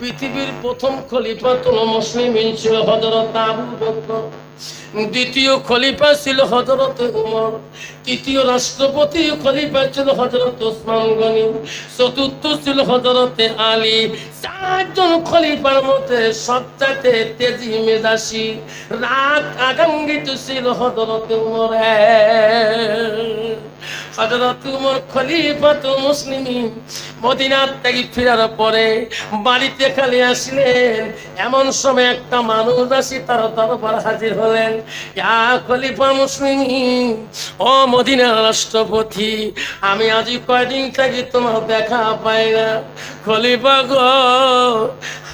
পৃথিবীর প্রথম খলিফাতুল মুসলিমিন ছিল হযরত আবু বকর। দ্বিতীয় খলিফা ছিল হযরত উমর। তৃতীয় রাষ্ট্রপতি খলিফা ছিল হযরত ওসমান গনি। চতুর্থ ছিল হযরত আলী। চারজন খলিফার মধ্যে সবচাইতে তেজি মেজাসি রাত আগাঙ্গিত ছিল হযরত উমর বাড়িতে খালি এমন সময় একটা রাষ্ট্রপতি, আমি আজ কয়দিন থেকে তোমার দেখা পাই না। খলিফা গো,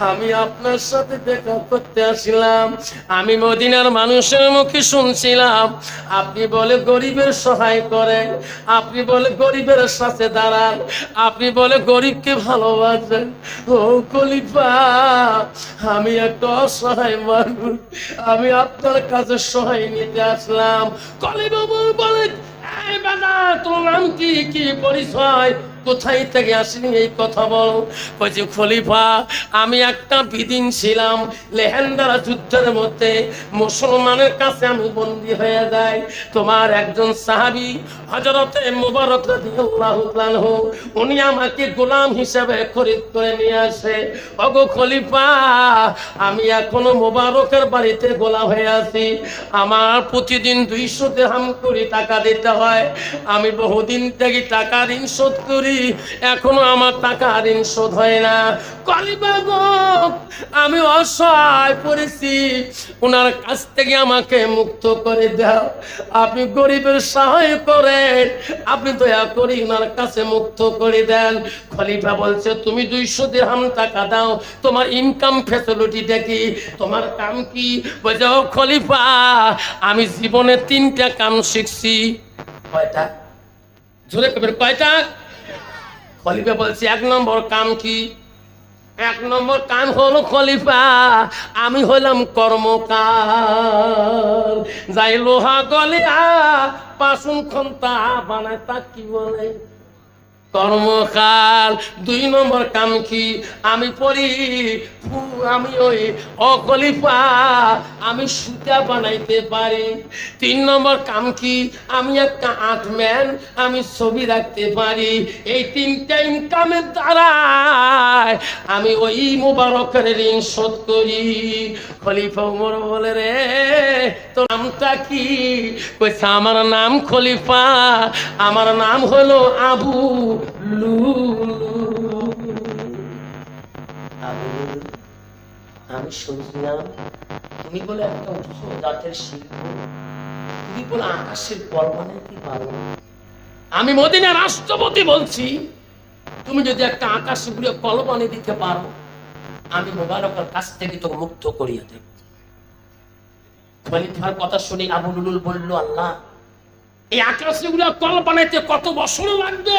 আমি আপনার সাথে দেখা করতে আসিলাম। আমি মদিনার মানুষের মুখে শুনছিলাম, আপনি বলে গরিবের সহায় করেন। আপনি বলে গরিবের সাথে দাঁড়ান, আপনি বলে গরিবকে ভালোবাসেন। ও কলিফা আমি একটা অসহায় মানুষ, আমি আপনার কাছে সহায় নিতে আসলাম। কলিবাবু বলে তোমার নাম কি? কি পরিচয়? কোথায় থেকে আসিনি এই কথা বল? বলছি খলিফা, আমি একটা বিদিন ছিলাম লেহেন্দারা যুদ্ধের মধ্যে। মুসলমানের কাছে আমি বন্দী হয়ে যাই। তোমার একজন সাহাবি হজরতে মুবারক উনি আমাকে গোলাম হিসেবে খরিদ করে নিয়ে আসে। ওগো খলিফা, আমি এখনও মোবারকের বাড়িতে গোলাম হয়ে আছি। আমার প্রতিদিন দুইশো দেহাম করে টাকা দিতে হয়। আমি বহুদিন থেকে টাকা ঋণ শোধ করি। এখনও আমার টাকা ঋণ শোধ হয় না। কলিবা গো আমি অসহায় পড়েছি। ওনার কাছ থেকে আমাকে মুক্ত করে দাও। আপনি গরিবের সহায় করেন। আপনি দয়া করে ওনার কাছে মুক্ত করে দেন। খলিফা বলছে, তুমি দুইশো দিরহাম টাকা দাও। তোমার ইনকাম ফ্যাসিলিটিটা দেখি। তোমার কাম কি? বলছে, ও খলিফা, আমি জীবনে তিনটা কাম শিখছি। কয়টা? জোরে কবেন কয়টা? খলিফা বলছে, এক নম্বর কাম কি? এক নম্বর কাম হলো খলিফা, আমি হলাম কর্মকার। যাই লোহা গলিয়া পাশুন খন্তা বানায় তা কি বলে? কর্মকাল, দুই নম্বর কাম কি? আমি পড়ি আমি ওই অকলিফা আমি সুতা বানাইতে পারি। তিন নম্বর কাম কি? আমি একটা আর্টম্যান আমি ছবি রাখতে পারি। এই তিনটা ইনকামের দ্বারা আমি ওই মোবারকের ঋণ শোধ করি। খলিফা উমর বলে, রে, তোর নামটা কি? কইছে, আমার নাম খলিফা, আমার নাম হলো আবু। আমি শুনছিলাম তুমি বলে একটা জাতের শিল্প তুমি বলে আকাশের কল বানাইতে পারো আমি মদিনা রাষ্ট্রপতি বলছি তুমি যদি একটা আকাশ ঘুরে কল দিতে পারো আমি মোবারকের কাছ থেকে তো মুক্ত করিয়ে দেব খলিফার কথা শুনে আবু লুলুল বলল আল্লাহ এই আকাশে গুলো কল বানাইতে কত বছর লাগবে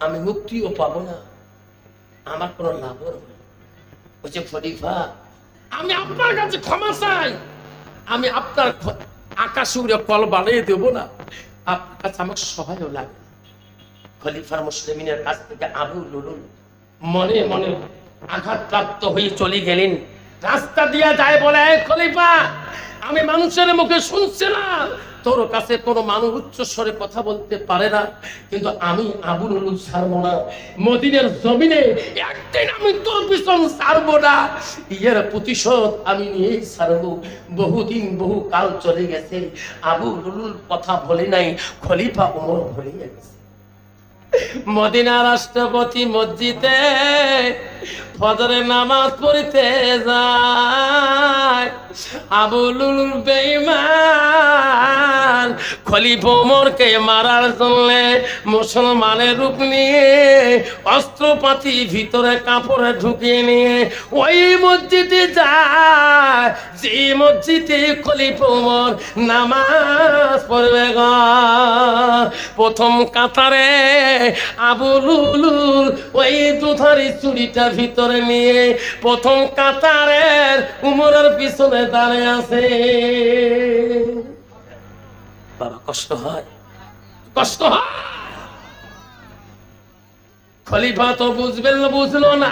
আমি মুক্তিও পাবো না। আমার কোনো লাভ না। বলছে খলিফা, আমি আপনার কাছে ক্ষমা চাই। আমি আপনার আকাশে উড়ে কল বানিয়ে দেব না। আপনার কাছে আমার সহায়ও লাগে না। খলিফার মুসলিমিনের কাছ থেকে আবু লুলুল মনে মনে আঘাতপ্রাপ্ত হয়ে চলে গেলেন। রাস্তা দিয়া যায় বলে "এই খলিফা, আমি মানুষের মুখে শুনছিলাম তোর কাছে কোনো মানুষ উচ্চ স্বরে কথা বলতে পারে না, কিন্তু আমি আবুল উলুল ছাড়বো না। মদিনের জমিনে একদিন আমি তোর পিছন ছাড়বো না। ইয়ের প্রতিশোধ আমি নিয়েই ছাড়বো। বহুদিন বহু কাল চলে গেছে আবু লুলুল কথা বলে নাই, খলিফা ওমর ভরে গেছে। মদিনা রাষ্ট্রপতি মসজিদে ফজরে নামাজ পড়িতে যায়। আবুলুল বেঈমান খলিফ ওমরকে মারার জন্য মুসলমানের রূপ নিয়ে অস্ত্রপাতি ভিতরে কাপড়ে ঢুকিয়ে নিয়ে ওই মসজিদে যায়। যে মসজিদে খলিফা নামাজ পড়বে গো। প্রথম কাতারে আবুলুল ওই দুধারি চুরিটা ভিতরে নিয়ে প্রথম কাতারের উমরের পিছনে দাঁড়িয়ে আছে। বাবা, কষ্ট হয়? কষ্ট হয়? খলিফা তো বুঝবেন বুঝলো না।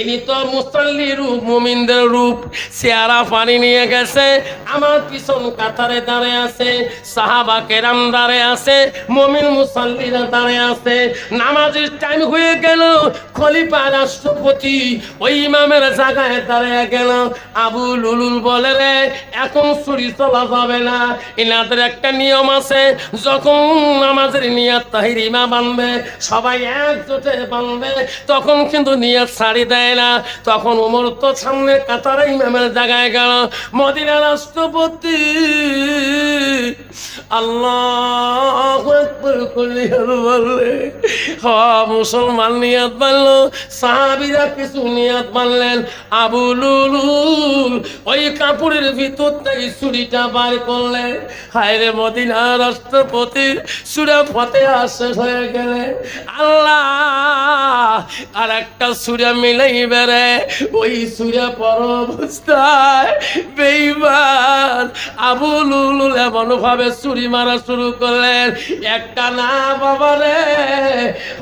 ইনি তো মুসল্লি রূপ, মুমিনদের রূপ। চেহারা পানি নিয়ে গেছে, আমার পিছন কাতারে দাঁড়িয়ে আছে, সাহাবা কেরাম দাঁড়িয়ে আছে, মমিন মুসল্লিরা দাঁড়িয়ে আছে। নামাজের টাইম হয়ে গেল, খলিফা রাষ্ট্রপতি ওই ইমামের জায়গায় দাঁড়িয়ে গেল। আবু লুলুল বলে, রে, এখন ছুরি চলা যাবে না। এনাদের একটা নিয়ম আছে, যখন নামাজের নিয়াত তাহির ইমা বানবে, সবাই একজোটে বানবে, তখন কিন্তু নিয়াত ছাড়ি দেয় না। তখন উমর তো সামনে ইমামের জায়গায় গেল। মদিনা রাষ্ট্রপতি আল্লাহ মুসলমান সাহাবিরা কিছু বানলেন আবু লুলুল ওই কাপড়ের ভিতর থেকে ছুরিটা বার করলেন হায় রে মদিনা রাষ্ট্রপতির সুরা ফতে শেষ হয়ে গেলে আল্লাহ আর একটা সুরা মিলাই বেড়ে ওই সুরা পর অবস্থায় বেইমান লুলুল এমন ভাবে ছুরি মারা শুরু করলেন, একটা না বাবা রে,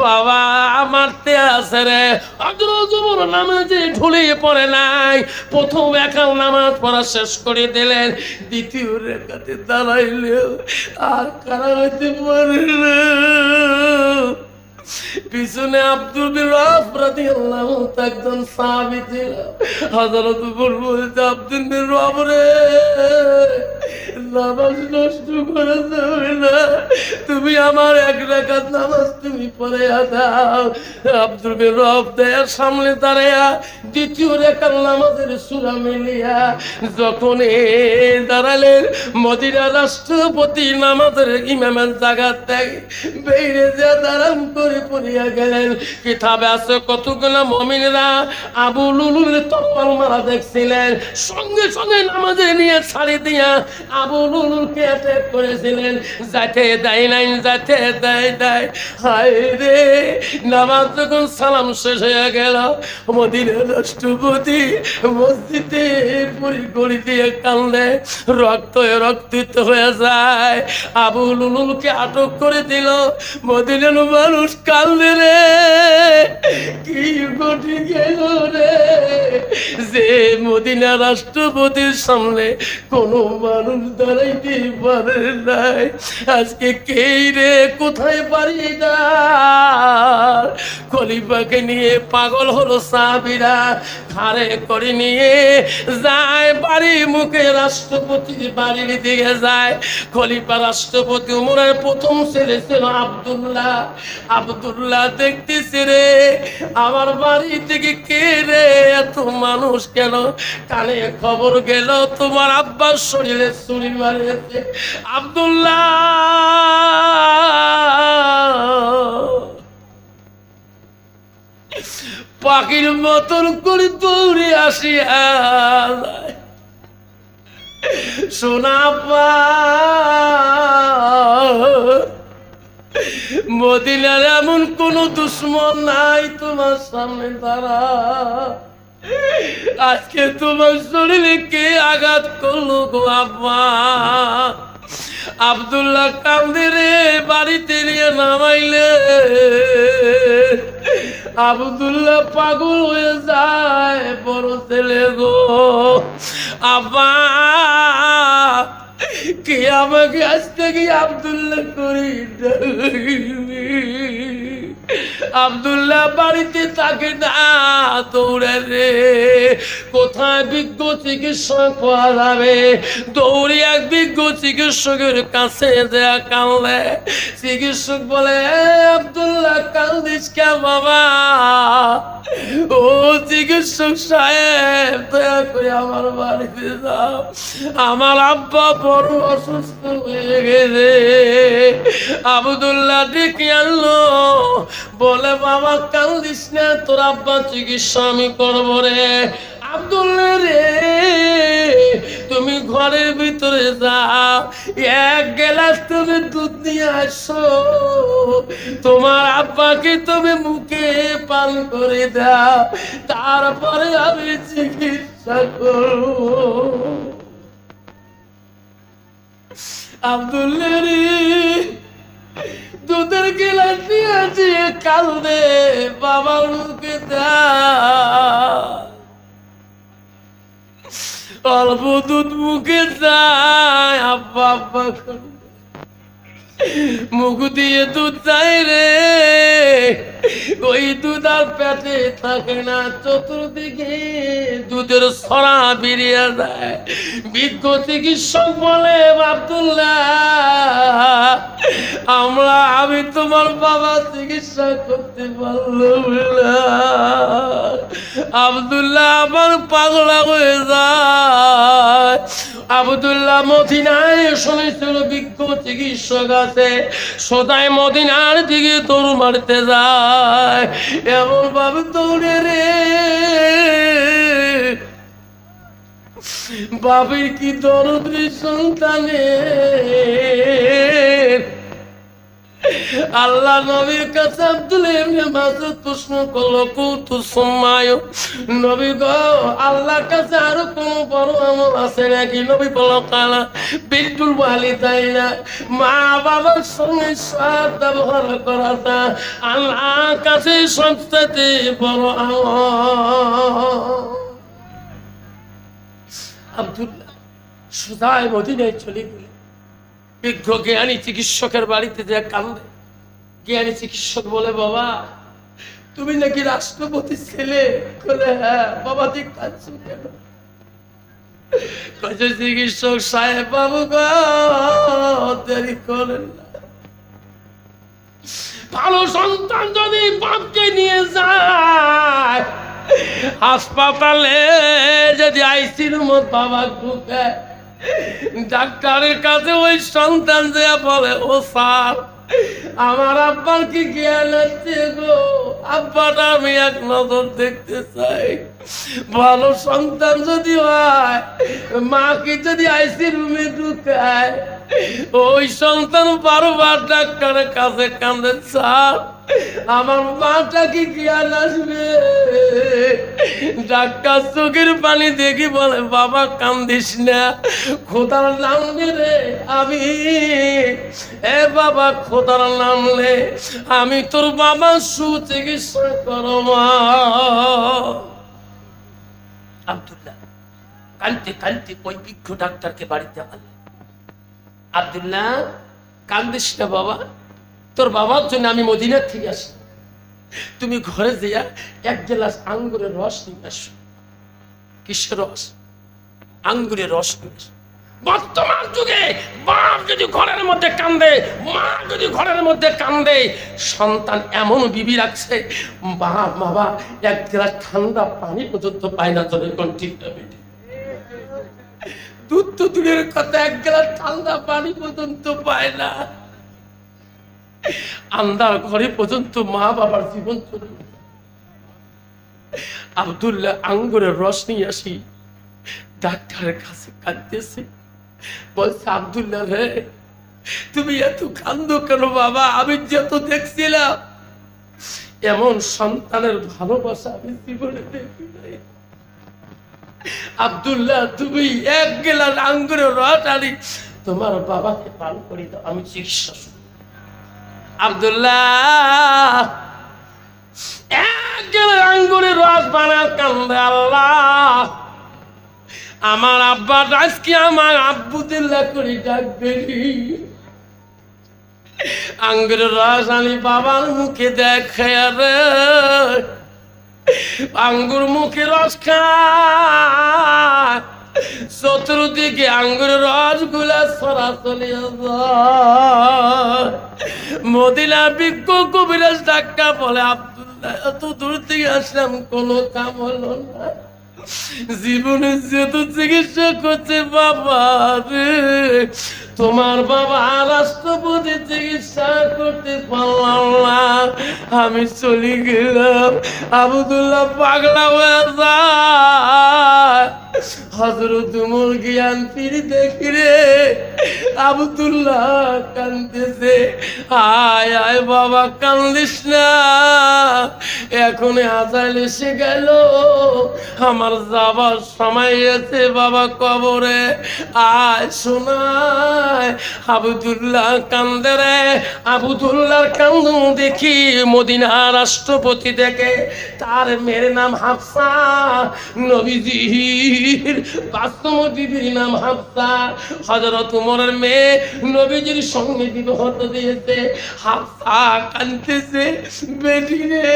বাবা আমার তে আছে রে। আগ্রহ জবর নামাজে ঢুলিয়ে পড়ে নাই, প্রথম একাল নামাজ পড়া শেষ করে দিলেন, দ্বিতীয় রেখাতে দাঁড়াইলেও আর কারা হইতে পারে না পিছনে আব্দুল তাআলা একজন ছিল হযরত উপর বলতে আব্দুল রে, নামাজ নষ্ট না? তুমি আমার এক রাকাত নামাজ তুমি পড়ে দাও। আব্দুল বিন দেয়ার সামনে দাঁড়ায়া দ্বিতীয় রেখার নামাজের সুরা মিলিয়া যখন এ দাঁড়ালেন মদিনা রাষ্ট্রপতি নামাজের ইমামের জায়গা থেকে বেড়ে যা দাঁড়ান করে পড়িয়া গেলেন। কিতাবে আছে কতগুলো মমিনরা আবু মারা দেখছিলেন। সঙ্গে সঙ্গে নামাজে নিয়ে ছাড়ি দিয়া আবু করেছিলেন। যাতে দেয় নাই যাতে দেয় দেয় হায় রে, নামাজ যখন সালাম শেষ হয়ে গেল, মদিনার রাষ্ট্রপতি মসজিদে পুরি গড়ি দিয়ে কানলে রক্ত রক্তিত হয়ে যায়। আবু লুলুলকে আটক করে দিল। মদিনার মানুষ কান্দে রে, কি ঘটে গেল রে? যে মদিনা রাষ্ট্রপতির সামনে কোনো মানুষ দাঁড়াইতে পারে নাই। আজকে কে রে, কোথায় পারি না? খলিফাকে নিয়ে পাগল হলো সাবিরা ঘাড়ে করে নিয়ে যায় বাড়ি মুখে, রাষ্ট্রপতির বাড়ির দিকে যায়। খলিফা রাষ্ট্রপতি উমরের প্রথম ছেলে ছিল আব্দুল্লাহ আব্দুল্লাহ দেখতেছে রে, আমার বাড়ি থেকে কে রে? এত মানুষ কেন? কানে খবর গেল, তোমার আব্বার শরীরে ছুরি মারিয়েছে আব্দুল্লাহ! পাখির মতন করে দৌড়ে আসি সোনা মদিনার এমন কোন দুশ্মন নাই তোমার সামনে দাঁড়া। আজকে তোমার শরীরে কে আঘাত করল গো আব্বা? আব্দুল্লাহ কান্দি রে, বাড়িতে নিয়ে নামাইলে। আব্দুল্লাহ পাগল হয়ে যায়, বড় ছেলে গো। আব্বা কে আমাকে আজ থেকে আব্দুল্লাহ করি আব্দুল্লাহ বাড়িতে থাকে না তোরা রে। কোথায় বিজ্ঞ চিকিৎসক পাওয়া যাবে? দৌড়ে এক বিজ্ঞ চিকিৎসকের কাছে দেয়া কানলে চিকিৎসক বলে "এ আব্দুল্লাহ কান্দিস কে বাবা? ও চিকিৎসক সাহেব, দয়া করে আমার বাড়িতে যাও। আমার আব্বা বড় অসুস্থ হয়ে গেছে। আবদুল্লাহ ডেকে আনলো। বলে, বাবা কান্দিস না, তোর আব্বা চিকিৎসা আমি করব রে। আব্দুল্লাহ রে, তুমি ঘরের ভিতরে যাও। এক গেলাস তুমি দুধ নিয়ে আসো। তোমার আব্বাকে তুমি মুখে পান করে দাও। তারপরে আমি চিকিৎসা করব। আব্দুল্লাহ রে, দুধের গেলাস নিয়ে আছে কান্দে বাবার মুখে দেয় অল্প দুধ মুখে যায় আব্বা আব্বা। মুখ দিয়ে দুধ যায় রে। ওই দুধ আর পেটে থাকে না, চতুর্দিকে দুধের সরা বেরিয়ে যায়। বিজ্ঞ চিকিৎসক বলে, আব্দুল্লাহ, আমরা, আমি তোমার বাবা চিকিৎসা করতে পারলাম না। আব্দুল্লাহ আমার পাগলা হয়ে যায়। আবদুল্লাহ মদিনায় শুনেছিল বিজ্ঞ চিকিৎসক আছে। সদায় মদিনার দিকে তোর মারতে যায়। এমন ভাবে তোরে রে। বাবির কি দরদ্রী সন্তানের? আল্লাহ নবীর কাছে আব্দুল ইবনে মাসুদ প্রশ্ন করল নবী গো, আল্লাহর কাছে আরও কোন বড় আমল আছে নাকি? নবী বলো কালা বিদ্যুল ওয়ালিদাইনা, মা বাবার সঙ্গে সৎ ব্যবহার করাটা আল্লাহর কাছে সবচেয়ে বড় আমল। আব্দুল্লাহ সুদায় মদিনায় চলে বিজ্ঞ জ্ঞানী চিকিৎসকের বাড়িতে যে কান্দে। জ্ঞানী চিকিৎসক বলে, বাবা, তুমি নাকি রাষ্ট্রপতি ছেলে? বলে হ্যাঁ বাবা তুই কাঁদছো কেন? চিকিৎসক সাহেব বাবু করেন ভালো সন্তান যদি বাপকে নিয়ে যায়, হাসপাতালে যদি আইসির মত বাবা ঢুকে ডাক্তারের কাছে ওই সন্তান যে বলে, ও স্যার, আমার আব্বার কি জ্ঞান আছে গো? আব্বাটা আমি এক নজর দেখতে চাই। ভালো সন্তান যদি হয়, মাকে যদি আইসি রুমে ঢুকায়, ওই সন্তান বারবার ডাক্তারের কাছে কান্দে স্যার। আমার মাটা কি জ্ঞান আসবে? ডাক্তার চোখের পানি দেখি বলে, বাবা, কান্দিস না। খোদার নাম রে, আমি এ বাবা, খোদার নামলে আমি তোর বাবা সুচিকিৎসা করো মা আব্দুল্লাহ, কানতে কানতে ওই বিজ্ঞ ডাক্তারকে বাড়িতে আনলে আব্দুল্লাহ, কান্দিস না বাবা? তোর বাবার জন্য আমি মদিনার থেকে আসি। তুমি ঘরে যেয়া এক গ্লাস আঙ্গুরের রস নিয়ে আসো। কিসের রস? আঙ্গুরের রস নিয়ে বর্তমান যুগে বাপ যদি ঘরের মধ্যে কান্দে, মা যদি ঘরের মধ্যে কান্দে, সন্তান এমন বিবি রাখছে, বাপ, বাবা, এক গ্লাস ঠান্ডা পানি পর্যন্ত পায় না তোদের কোন ঠিক দুধ তো দূরের কথা, এক গ্লাস ঠান্ডা পানি পর্যন্ত পায় না। আন্দার ঘরে পর্যন্ত মা বাবার জীবন। আব্দুল্লাহ আঙ্গুরের রস নিয়ে আসি, ডাক্তারের কাছে কাঁদতেছে। বলছে, আব্দুল্লাহ রে, তুমি এত কান্দ কেন বাবা? আমি যত দেখছিলাম, এমন সন্তানের ভালোবাসা আমি জীবনে দেখি নাই। আব্দুল্লাহ, তুমি এক গেলাস আঙ্গুরের রস আনি, তোমার বাবাকে পান করি দাও, আমি চিকিৎসা আব্দুল্লাহ। এক গেলে আঙ্গুরের রস বানার কান্দে আল্লাহ। আমার আব্বা আজকে আমার আব্বুদুল্লাহ করে ডাকবে আঙ্গুরের রস আনি বাবার মুখে দেখে রে। আঙ্গুর মুখে রস খায়। চতুর্দিকে আঙ্গুরের রসগুলা সরাসরি মদিনা বিজ্ঞ কবিরাজ ডাক্তার বলে, আব্দুল্লাহ, এত দূর থেকে আসলাম, কোনো কাম হলো না। জীবনে যেহেতু চিকিৎসা করছে বাবা রে, তোমার বাবা রাষ্ট্রপতি চিকিৎসা করতে পারলাম না। আমি চলে গেলাম, আবুদুল্লাহ পাগলা হয়ে যায়। হজরত উমর জ্ঞান ফিরে দেখি আবদুল্লাহ কান্দেছে, আয় আয় বাবা, কান্দিস না। এখন আজাইল এসে গেল। আমার যাবার সময় আছে বাবা কবরে। আয় শোনায় আবদুল্লাহ কান্দে রে। আবুদুল্লাহর কান্দু দেখি মদিনা রাষ্ট্রপতি দেখে, তার মেয়ের নাম হাফসা। নবীজির বাস্তবতির নাম হাফসা। হজরত উমরের মেয়ে নবীজির সঙ্গে বিবাহ দিয়েছে। হাফসা কানতেছে বেটি রে।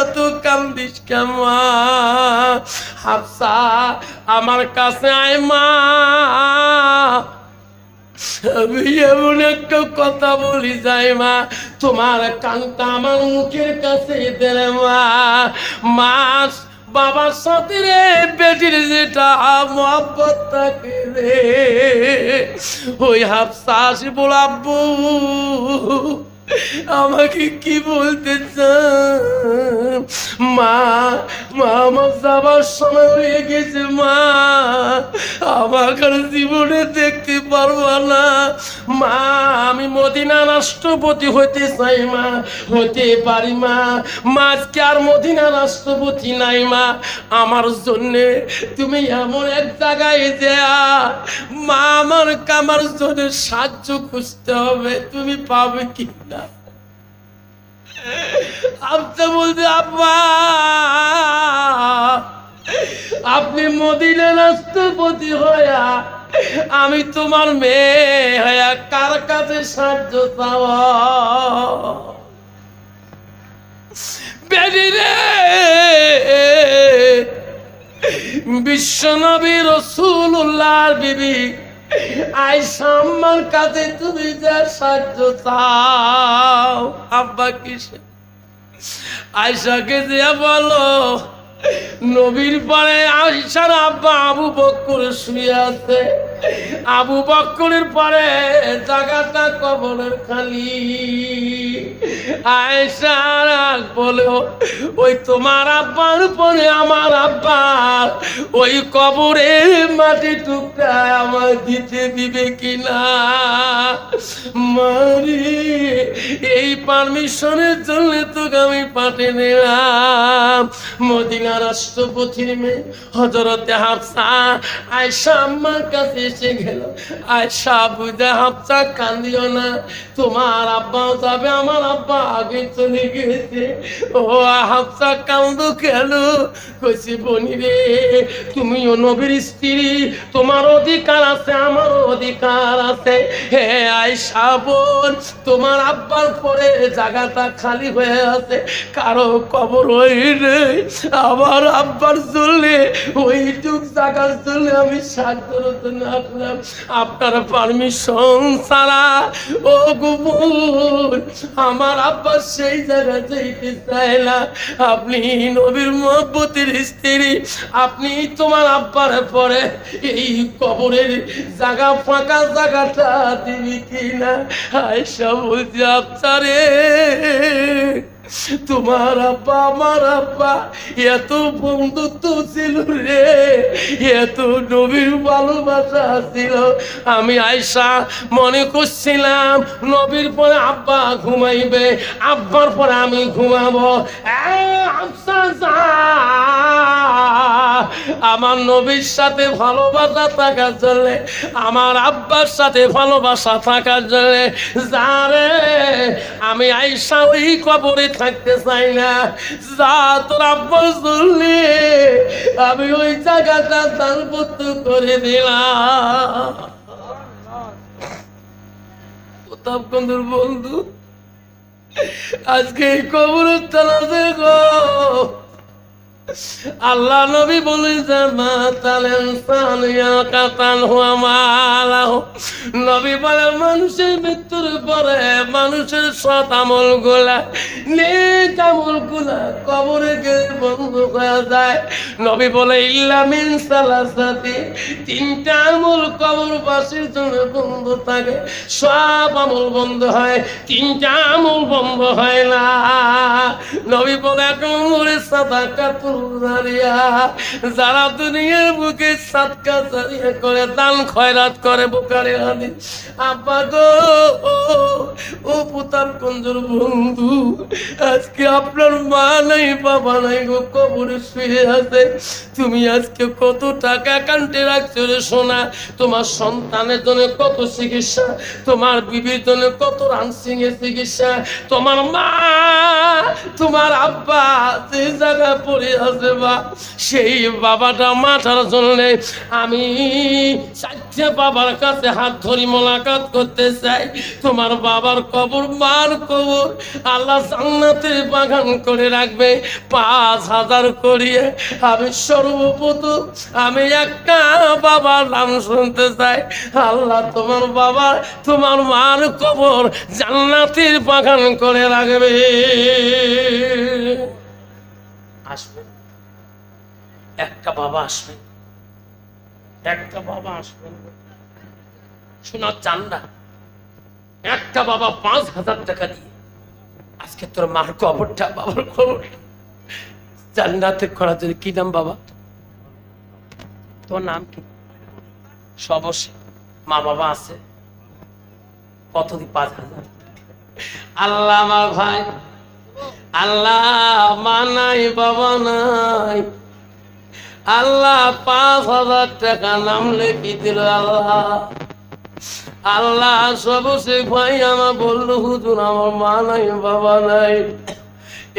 এত কান্দিস কেমন হাফসা, আমার কাছে আয় মা। আমি এমন একটা কথা বলি যাই মা, তোমার কান্তা আমার মুখের কাছে দেয় মা। মাস বাবার সাথে রে বেটির যেটা মহব্বত থাকে রে। ওই হাফসাস বলাব্বু। আমাকে কি বলতে মা মা আমার যাবার সময় হয়ে গেছে, মা। আমাকে আর জীবনে দেখতে পারব না। মা, আমি মদিনা রাষ্ট্রপতি হতে চাই, মা। হতে পারি, মা। মা, আজকে আর মদিনা রাষ্ট্রপতি নাই, মা। আমার জন্যে তুমি এমন এক জায়গায় যা মা, আমার কামার জন্য সাহায্য খুঁজতে হবে। তুমি পাবে কি না আপনি বলতে, আব্বা, আপনি মদিনা রাষ্ট্রপতি হয়া আমি তোমার মেয়ে হয়া কার কাছে সাহায্য রে বিশ্বনবী রসুল্লাহর বিবি আয়সা সম্মান কাছে তুমি যা সাহায্য চাও, আব্বা কিসে? আয়সাকে দেয়া বলো, নবীর পরে আয়সার আব্বা আবু বক্কর শুয়ে আছে। আবু বক্করের পরে জায়গাটা কবরের খালি। আয়সার ওই তোমার আব্বার পরে আমার আব্বা, ওই কবরের মাটি টুকরা আমার দিতে দিবে কিনা? মারি, এই পারমিশনের জন্য তোকে আমি পাঠিয়ে নিলাম মদিনা রাষ্ট্রপতির মেয়ে হজরতে হাফসা আয়সা আমার কাছে এসে গেল। আয়সা বুঝে হাফসা কান্দিও না, তোমার আব্বা যাবে, আমার আব্বা আগে চলে গেছে। ও হাফসা কান্দো কেন? কইছি বনি রে তুমিও নবীর স্ত্রী, তোমার অধিকার আছে, আমার অধিকার আছে। হে আয়সা বোন, তোমার আব্বার পরে জায়গাটা খালি হয়ে আছে, কারও কবর ওই রে আমার আব্বার চললে ওইটুক জায়গার চললে আমি না আসলাম আপনার পারমিশন ছাড়া। ও গুবুন আমার আব্বা সেই জায়গা যেতে চায় না। আপনি নবীর মহব্বতের স্ত্রী। আপনি তোমার আব্বার পরে এই কবরের জায়গা, ফাঁকা জায়গাটা দিবি কিনা? আয়সা বলছি আচ্ছারে তোমার আব্বা, আমার আব্বা, এত বন্ধুত্ব ছিল রে, এত নবীর ভালোবাসা ছিল আমি আয়সা মনে করছিলাম, নবীর পরে আব্বা ঘুমাইবে, আব্বার পরে আমি ঘুমাবো। আমার নবীর সাথে ভালোবাসা থাকার জন্য, আমার আব্বার সাথে ভালোবাসা থাকার জন্য যারে আমি আইসা ওই কবরে থাকতে চাই না। যা তোর আব্বার আমি ওই জায়গাটা দানপত্র করে দিলাম। প্রতাপগঞ্জের বন্ধু, আজকে কবর কবরের তালাতে গো আল্লাহ নবী বলেছেন মা তালেন সানিয়া কাতান হুয়া মালাহ। নবী বলে, মানুষের মৃত্যুর পরে মানুষের সৎ আমলগুলা নেক আমলগুলা কবরে গেলে বন্ধ হয়ে যায়। নবী বলে, ইল্লা মিন সালাসাতি, তিনটা আমল কবরবাসীর জন্য বন্ধ থাকে। সব আমল বন্ধ হয়, তিনটা আমল বন্ধ হয় না। নবী বলে এক নম্বরে সাদাকা যারা দুনিয়ার বুকে জারিয়া করে, দান খয়রাত করে আব্বা গো, ও পুতাম কুঞ্জুর বন্ধু, আজকে আপনার মা নাই, বাবা নাই গো, কবরে শুয়ে আছে। তুমি আজকে কত টাকা অ্যাকাউন্টে রাখছো রে সোনা? তোমার সন্তানের জন্য কত চিকিৎসা? তোমার বিবির জন্য কত রানসিং এর চিকিৎসা? তোমার মা, তোমার আব্বা যে জায়গায় পড়ে আছে বা সেই বাবাটা মাথার জন্য আমি চারটে বাবার কাছে হাত ধরি মোলাকাত করতে চাই। তোমার বাবার কবর, মার কবর আল্লাহ জান্নাতে বাগান করে রাখবে। পাঁচ হাজার করিয়ে আমি সর্বপ্রথম আমি একটা বাবার নাম শুনতে চাই। আল্লাহ তোমার বাবা তোমার মার কবর জান্নাতের বাগান করে রাখবে। আসবে। একটা বাবা আসবে। একটা বাবা আসবে। শোনা চান না একটা বাবা পাঁচ হাজার টাকা দিয়ে। আজকে তোর মার কবরটা বাবার জান্নাতে করার জন্য কি নাম বাবা? তোর নাম কি? সবস। মা বাবা আছে। কত দি পাঁচ হাজার? আল্লাহ আমার ভাই। আল্লাহ মানাই বাবা নাই। আল্লাহ পাঁচ হাজার টাকা নাম লেখি দিল আল্লাহ। আল্লাহ সবসে ভাই আমার বলল, হুজুর, আমার মা নাই বাবা নাই।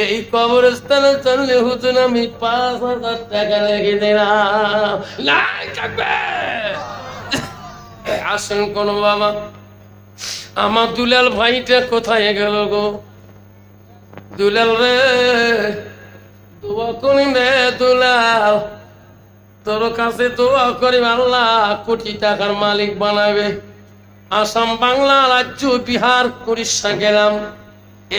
এই কবরস্থানে চললে, হুজুর, আমি পাঁচ হাজার টাকা লেগে দিলাম। আসেন কোন বাবা। আমার দুলাল ভাইটা কোথায় গেল গো? দুলাল রে, দোয়া দুলাল। তোর কাছে দোয়া করি আল্লাহ, কোটি টাকার মালিক বানাবে। আসাম বাংলা রাজ্য বিহার উড়িষ্যা গেলাম।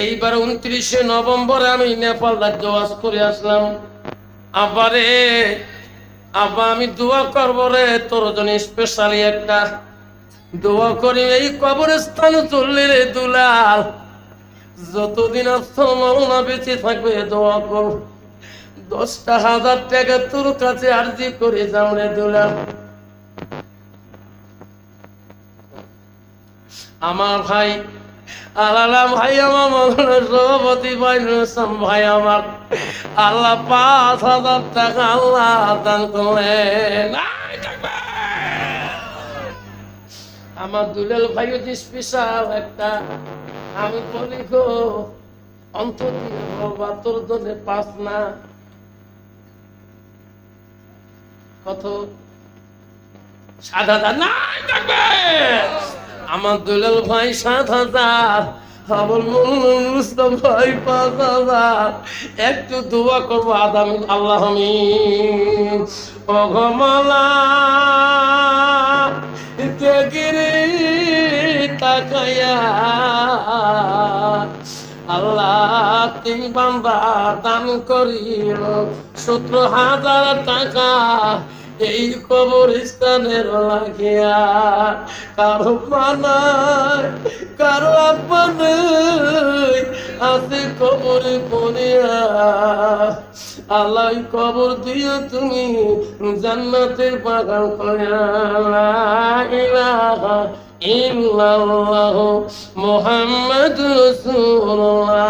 এইবার উনত্রিশে নভেম্বরে আমি নেপাল রাজ্য বাস করে আসলাম। আবারে আবার আমি দোয়া করব রে, তোর জন্য স্পেশালি একটা। দোয়া করি এই কবরস্থান চললে রে দুলাল। যতদিন আসল মরনা বেঁচে থাকবে, দোয়া কর। দশটা হাজার টাকা তোর কাছে আর্জি করে যাম রে দুলাল আমার ভাই আলালা ভাই, আমার মগনের সভাপতি ভাই নসম ভাই আমার। আল্লাহ পাঁচ হাজার টাকা আল্লাহ দান করলেন। আমার দুলাল ভাই যে স্পেশাল একটা, আমি বলি গো অন্তর তোর জন্য পাস না। কত? সাত হাজার? না আমার দুলাল ভাই সাত হাজার। আমার মুস্তাম ভাই একটু দোয়া করব আদাম আল্লাহ গিরি তাকায়া আল্লাহ তুমি বান্দা দান করিল, সতেরো হাজার টাকা এই কবরস্থানের লাগিয়া। কারও মানায়, কারও আছে কবর কবর তুমি জান্নাতের বাগান ইলাহা ইল্লাল্লাহ মুহাম্মাদ রাসূলুল্লাহ।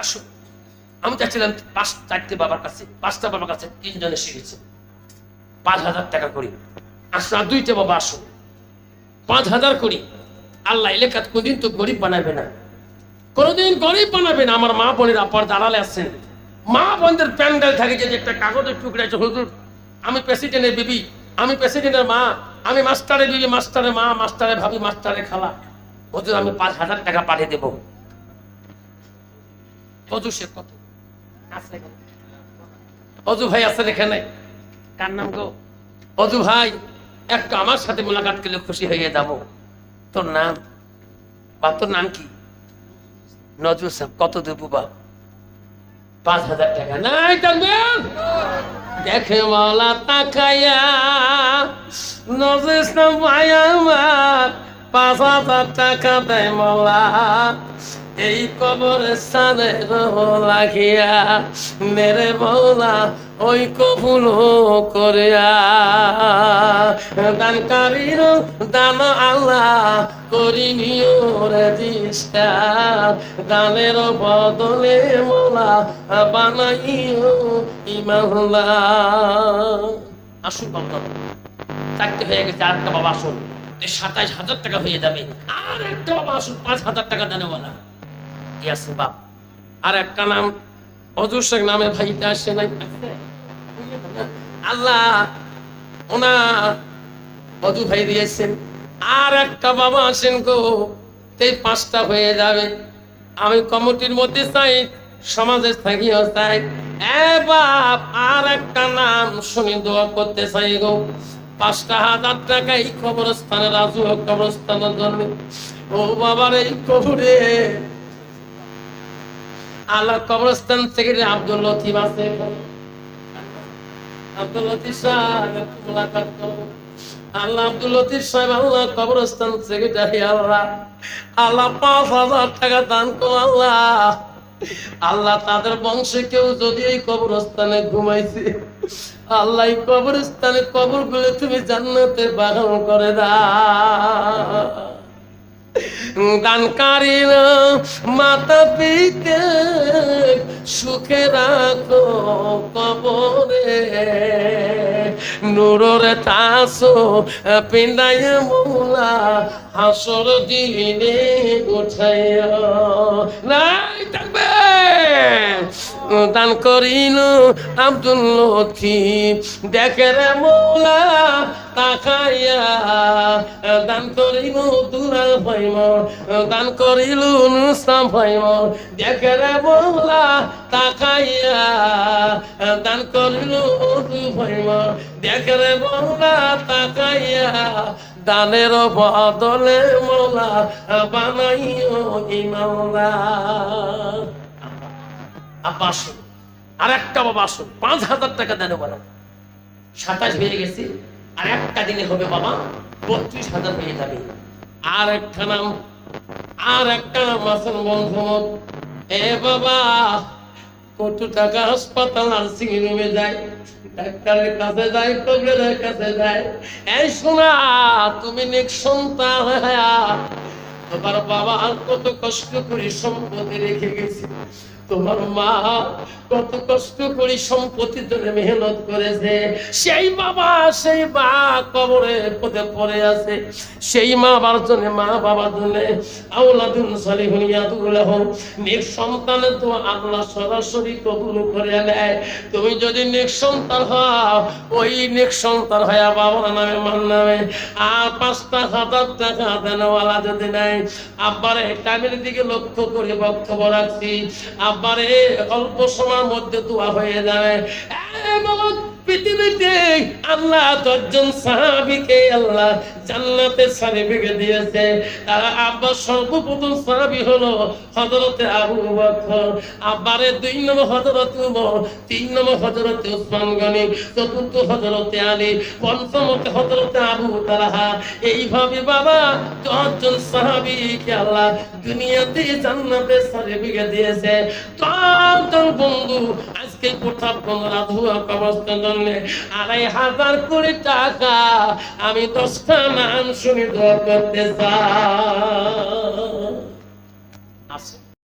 আসো। আমি চাচ্ছিলাম পাঁচ, চারটে বাবার কাছে, পাঁচটা বাবার কাছে তিনজনে শিখেছে পাঁচ হাজার টাকা করি। আর দুইটা বাবা আসো পাঁচ হাজার করি। আল্লাহ এলাকাত কোনদিন তো গরিব বানাবে না। কোনোদিন গরিব বানাবে না। আমার মা বোনের আপার দাঁড়ালে আসছেন মা বোনদের প্যান্ডেল থাকে যে একটা কাগজের টুকরা আছে হুজুর আমি প্রেসিডেন্টের বিবি আমি প্রেসিডেন্টের মা আমি মাস্টারের বিবি মাস্টারের মা মাস্টারের ভাবি মাস্টারের খালা। হুজুর আমি পাঁচ হাজার টাকা পাঠিয়ে দেবো। অজু সে কত? আছে। অজু ভাই আছেন এখানে? কার নাম গো? অজু ভাই। একটু আমার সাথে মোলাকাত করলে খুশি হয়ে যাব। তোর নাম? বা তোর নাম কি? নজরুল সাহেব, কত দেবো বা? পাঁচ হাজার টাকা। নাই থাকবেন দেখে মালা তাকায়া, নজরুল ইসলাম ভাই পাঁচ হাজার টাকা দেয় মোলা। এই কবর স্থানে লাগিয়া, মেরে মৌলা ওই কবুল করিয়া। দানকারীর দান আল্লাহ করি রে দিস্তা দানের বদলে মোলা বানাইও ইমাল্লা আসুন বাবা, চারটে হয়ে গেছে, আরেকটা বাবা আসুন। সাতাইশ হাজার টাকা হয়ে যাবে। আর একটা বাবা আসুন, পাঁচ হাজার টাকা দেনে ইয়াসিন বাপ আর একটা নাম অজুর শেখ নামে ভাইটা আসে নাই। আল্লাহ ওনা অজু ভাই দিয়েছেন। আর একটা বাবা আসেন গো এই পাঁচটা হয়ে যাবে। আমি কমিটির মধ্যে চাই, সমাজে থাকিও চাই। এ বাপ, আর একটা নাম শুনি দোয়া করতে চাই গো। পাঁচটা হাজার টাকা এই কবরস্থানে রাজু কবরস্থানের জন্য। ও বাবার এই কবরে আল্লাহ কবরস্থান থেকে আব্দুল লতিফ আছে। আব্দুল লতিফ সাহেব, মোলাকাত। আল্লাহ আব্দুল লতিফ সাহেব আল্লাহ কবরস্থান সেক্রেটারি আল্লাহ। আল্লাহ পাঁচ হাজার টাকা দান করো আল্লাহ। আল্লাহ তাদের বংশে কেউ যদি এই কবরস্থানে ঘুমাইছে, আল্লাহ এই কবরস্থানে কবরগুলো তুমি জান্নাতে বাগান করে দাও। দানকারী মাতা পিতে সুখে রাখো কবরে। নুররে তাসো পিন্দায় মৌলা, হাসর দিনে উঠাইয়া নাই থাকবে। দান করিল আব্দুল লতিফ। দেখে রে মৌলা তাকাইয়া দান করিল দুলাল ভাইম দান করিল নুসাম ভাইম দেখে রে মৌলা তাকাইয়া দান করিল ভাইম দেখে রে মৌলা তাকাইয়া দানের বদলে মৌলা বানাইও ইমামলা আব্বা আসুন আর একটা বাবা আসুন পাঁচ হাজার টাকা দেন বলো সাতাশ হয়ে গেছে। আর একটা দিনে হবে বাবা, বত্রিশ হাজার হয়ে যাবে। আর একটা নাম, আর একটা আসেন বন্ধু এ বাবা, কত টাকা হাসপাতাল নার্সিং রুমে যায়, ডাক্তারের কাছে যায় কবিরের কাছে যায়। এই শোনা তুমি নেক সন্তান হ্যাঁ। তোমার বাবা কত কষ্ট করে সম্পত্তি রেখে গেছে। তোমার মা কত কষ্ট করে সম্পত্তি ধরে মেহনত করেছে। সেই বাবা, সেই মা কবরে পদে পড়ে আছে। সেই মা বাবার জন্য, মা বাবার জন্য আউলাদুন সালিহুন ইয়াদুল্লাহ নেক সন্তানের তো আল্লাহ সরাসরি কবুল করে নেয়। তুমি যদি নেক সন্তান হও, ওই নেক সন্তান হয় বাবার নামে মার নামে। আর পাঁচটা হাজার টাকা দেনওয়ালা যদি নাই, আব্বারে টাইমের দিকে লক্ষ্য করে বক্তব্য রাখছি। আব্বারে অল্প সময়ের মধ্যে দোয়া হয়ে যাবে। পৃথিবীতে আল্লাহ দশজন সাহাবিকে আল্লাহ জান্নাতে সার্টিফিকেট দিয়েছে। তারা আব্বা সর্বপ্রথম সাহাবি হলো হযরতে আবু বকর, আব্বারে দুই নম্বর হযরত উমর, তিন নম্বর হযরতে উসমান গনি, চতুর্থ হযরতে আলী, পঞ্চমতে হযরতে আবু তালহা। এইভাবে বাবা দশজন সাহাবিকে আল্লাহ দুনিয়াতে জান্নাতে সার্টিফিকেট দিয়েছে। দশজন বন্ধু আজকে কোথাও বন্ধুরা ধুয়া কবস্থান জন্য আড়াই হাজার কোটি টাকা আমি দশটা নাম শুনে করতে চাই। আছে?